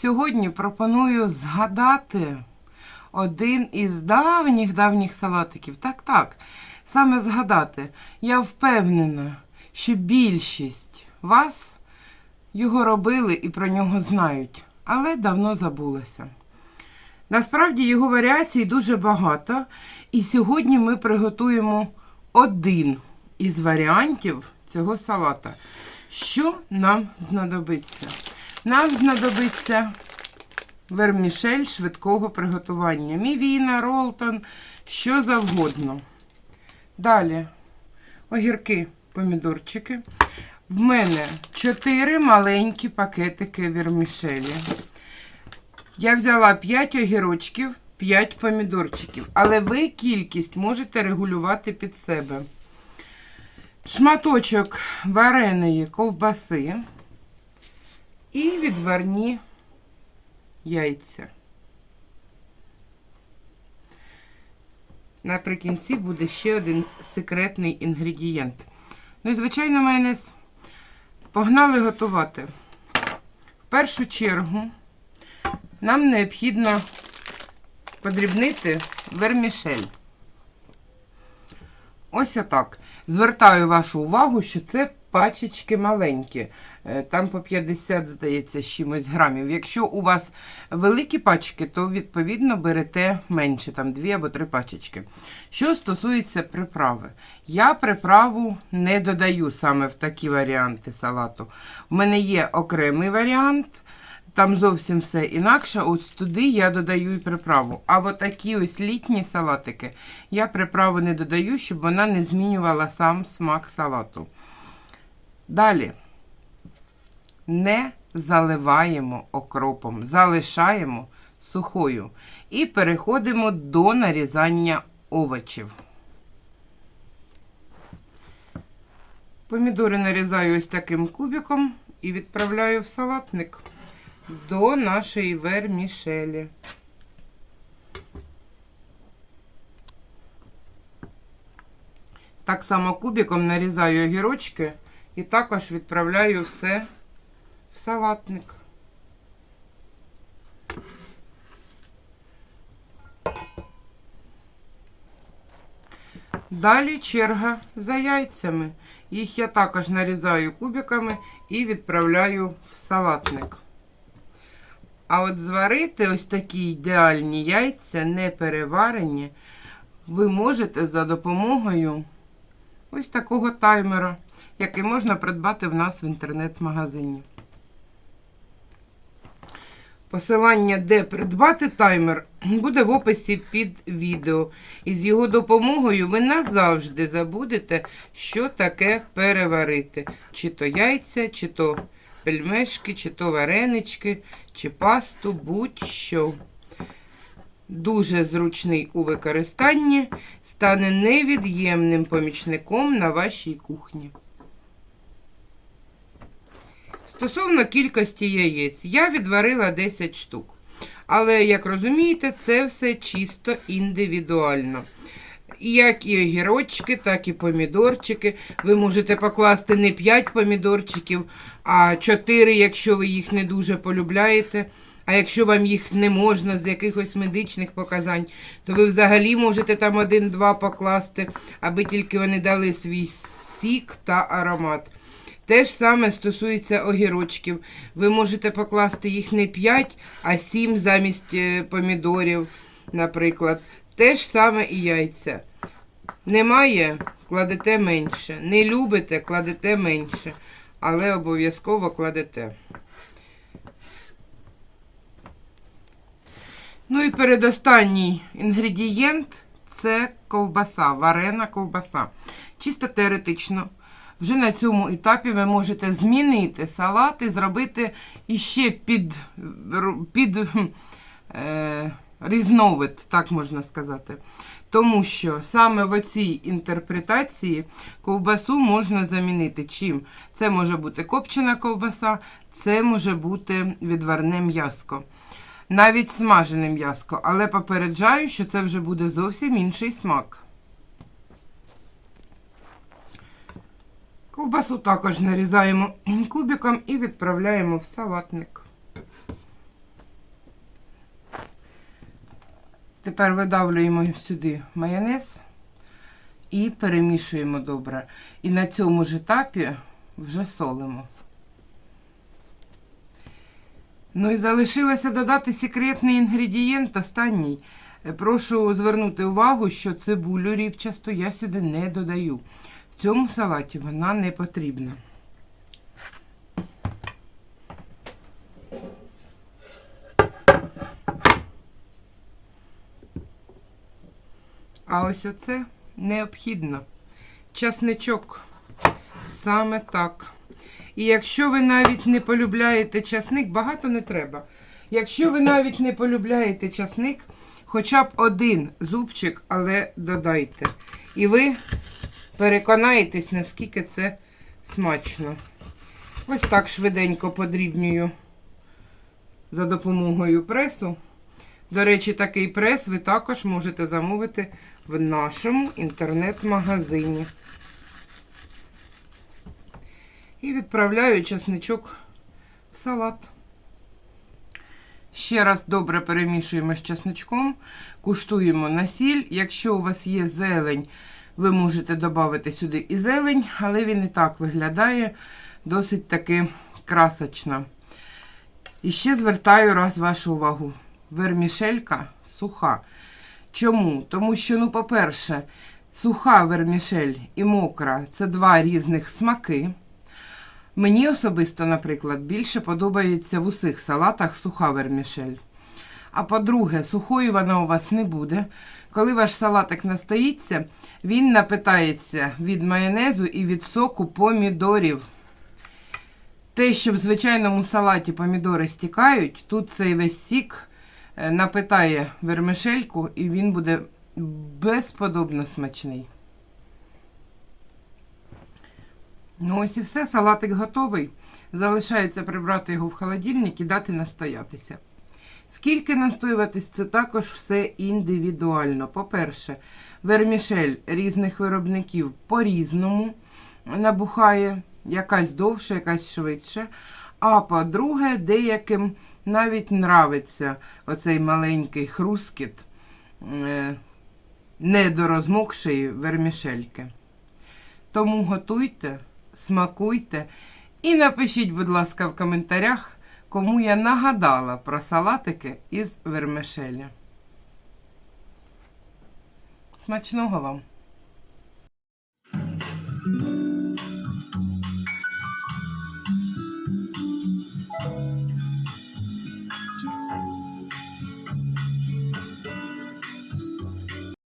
Сьогодні пропоную згадати один із давніх-давніх салатиків. Так, так, саме згадати. Я впевнена, що більшість вас його робили і про нього знають, але давно забулося. Насправді його варіацій дуже багато, і сьогодні ми приготуємо один із варіантів цього салата. Що нам знадобиться? Нам знадобиться вермішель швидкого приготування. Мівіна, ролтон, що завгодно. Далі огірки, помідорчики. В мене 4 маленькі пакетики вермішелі. Я взяла 5 огірочків, 5 помідорчиків, але ви кількість можете регулювати під себе. Шматочок вареної ковбаси і відварні яйця. Наприкінці буде ще один секретний інгредієнт. Ну і, звичайно, майонез. Погнали готувати. В першу чергу нам необхідно подрібнити вермішель. Ось отак. Звертаю вашу увагу, що це пачечки маленькі. Е, Там по 50, здається, чимось грамів. Якщо у вас великі пачки, то відповідно берете менше, там дві або три пачечки. Що стосується приправи, я приправу не додаю саме в такі варіанти салату. У мене є окремий варіант. Там зовсім все інакше. Ось туди я додаю і приправу. А от такі ось літні салатики я приправу не додаю, щоб вона не змінювала сам смак салату. Далі не заливаємо окропом, залишаємо сухою. І переходимо до нарізання овочів. Помідори нарізаю ось таким кубиком і відправляю в салатник до нашої вермішелі. Так само кубиком нарізаю огірочки і також відправляю все в салатник. Далі черга за яйцями. Їх я також нарізаю кубиками і відправляю в салатник. А от зварити ось такі ідеальні яйця, не переварені, ви можете за допомогою ось такого таймера, який можна придбати в нас в інтернет-магазині. Посилання, де придбати таймер, буде в описі під відео. І з його допомогою ви назавжди забудете, що таке переварити. Чи то яйця, чи то пельмешки, чи то варенички, чи пасту, будь-що. Дуже зручний у використанні, стане невід'ємним помічником на вашій кухні. Стосовно кількості яєць, я відварила 10 штук. Але, як розумієте, це все чисто індивідуально. Як і огірочки, так і помідорчики. Ви можете покласти не 5 помідорчиків, а 4, якщо ви їх не дуже полюбляєте. А якщо вам їх не можна з якихось медичних показань, то ви взагалі можете там один-два покласти, аби тільки вони дали свій сік та аромат. Те ж саме стосується огірочків. Ви можете покласти їх не 5, а 7 замість е, помідорів, наприклад. Те ж саме і яйця. Немає, кладете менше. Не любите, кладете менше. Але обов'язково кладете. Ну і передостанній інгредієнт це ковбаса, варена ковбаса. Чисто теоретично. Вже на цьому етапі ви можете змінити салат і зробити іще під, під е, різновид, так можна сказати. Тому що саме в цій інтерпретації ковбасу можна замінити чим? Це може бути копчена ковбаса, це може бути відварне м'яско. Навіть смажене м'яско, але попереджаю, що це вже буде зовсім інший смак. Ковбасу також нарізаємо кубиком і відправляємо в салатник. Тепер видавлюємо сюди майонез і перемішуємо добре. І на цьому ж етапі вже солимо. Ну і залишилося додати секретний інгредієнт останній. Е, прошу звернути увагу, що цибулю рівчасту я сюди не додаю. В цьому салаті вона не потрібна. А ось оце необхідно. Часничок. Саме так. І якщо ви навіть не полюбляєте часник, багато не треба. Якщо ви навіть не полюбляєте часник, хоча б один зубчик, але додайте. І ви переконаєтесь, наскільки це смачно. Ось так швиденько подрібнюю за допомогою пресу. До речі, такий прес ви також можете замовити в нашому інтернет-магазині. І відправляю чесничок в салат. Ще раз добре перемішуємо з чесничком, куштуємо на сіль. Якщо у вас є зелень, ви можете додати сюди і зелень, але він і так виглядає досить таки красочно. І ще звертаю раз вашу увагу. Вермішелька суха. Чому? Тому що, ну, по-перше, суха вермішель і мокра це два різних смаки. Мені особисто, наприклад, більше подобається в усіх салатах суха вермішель. А по-друге, сухою вона у вас не буде. Коли ваш салатик настоїться, він напитається від майонезу і від соку помідорів. Те, що в звичайному салаті помідори стікають, тут цей весь сік е, напитає вермишельку і він буде безподобно смачний. Ну ось і все, салатик готовий. Залишається прибрати його в холодильник і дати настоятися. Скільки настоюватись, це також все індивідуально. По-перше, вермішель різних виробників по-різному набухає, якась довше, якась швидше. А по-друге, деяким навіть нравиться оцей маленький хрускіт е, недорозмокшої вермішельки. Тому готуйте, смакуйте і напишіть, будь ласка, в коментарях, кому я нагадала про салатики із вермишеля. Смачного вам!